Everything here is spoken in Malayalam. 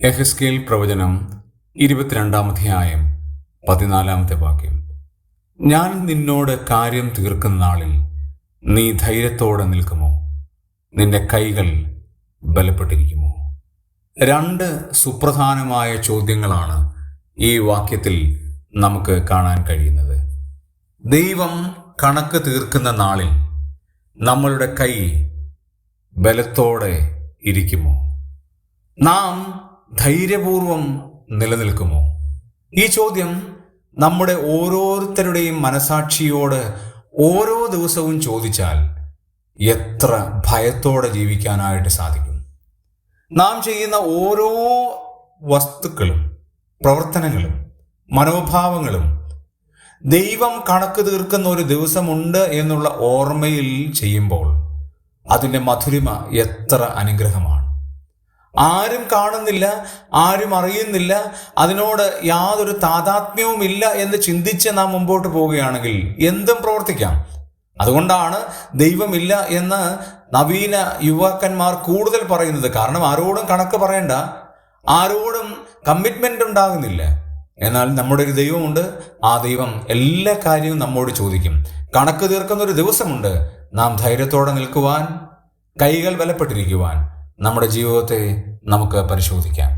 എഹസ്കേൽ പ്രവചനം ഇരുപത്തിരണ്ടാം അധ്യായം പതിനാലാമത്തെ വാക്യം. ഞാൻ നിന്നോട് കാര്യം തീർക്കുന്ന നാളിൽ നീ ധൈര്യത്തോടെ നിൽക്കുമോ? നിന്റെ കൈകൾ ബലപ്പെട്ടിരിക്കുമോ? രണ്ട് സുപ്രധാനമായ ചോദ്യങ്ങളാണ് ഈ വാക്യത്തിൽ നമുക്ക് കാണാൻ കഴിയുന്നത്. ദൈവം കണക്ക് തീർക്കുന്ന നാളിൽ നമ്മളുടെ കൈ ബലത്തോടെ ഇരിക്കുമോ? നാം ധൈര്യപൂർവം നിലനിൽക്കുമോ? ഈ ചോദ്യം നമ്മുടെ ഓരോരുത്തരുടെയും മനസാക്ഷിയോട് ഓരോ ദിവസവും ചോദിച്ചാൽ എത്ര ഭയത്തോടെ ജീവിക്കാനായിട്ട് സാധിക്കും? നാം ചെയ്യുന്ന ഓരോ വസ്തുക്കളും പ്രവർത്തനങ്ങളും മനോഭാവങ്ങളും ദൈവം കണക്ക് തീർക്കുന്ന ഒരു ദിവസമുണ്ട് എന്നുള്ള ഓർമ്മയിൽ ചെയ്യുമ്പോൾ അതിന്റെ മധുരിമ എത്ര അനുഗ്രഹമാണ്. ആരും കാണുന്നില്ല ആരും അറിയുന്നില്ല അതിനോട് യാതൊരു താതാത്മ്യവും ഇല്ല എന്ന് ചിന്തിച്ച് നാം മുമ്പോട്ട് പോവുകയാണെങ്കിൽ എന്തും പ്രവർത്തിക്കാം. അതുകൊണ്ടാണ് ദൈവമില്ല എന്ന് നവീന യുവാക്കന്മാർ കൂടുതൽ പറയുന്നത്. കാരണം ആരോടും കണക്ക് പറയണ്ട ആരോടും കമ്മിറ്റ്മെന്റ് ഉണ്ടാകുന്നില്ല. എന്നാൽ നമ്മുടെ ഒരു ദൈവമുണ്ട്. ആ ദൈവം എല്ലാ കാര്യവും നമ്മോട് ചോദിക്കും. കണക്ക് തീർക്കുന്ന ഒരു ദിവസമുണ്ട്. നാം ധൈര്യത്തോടെ നിൽക്കുവാൻ കൈകൾ ബലപ്പെട്ടിരിക്കുവാൻ നമ്മുടെ ജീവിതത്തെ നമുക്ക് പരിശോധിക്കാം.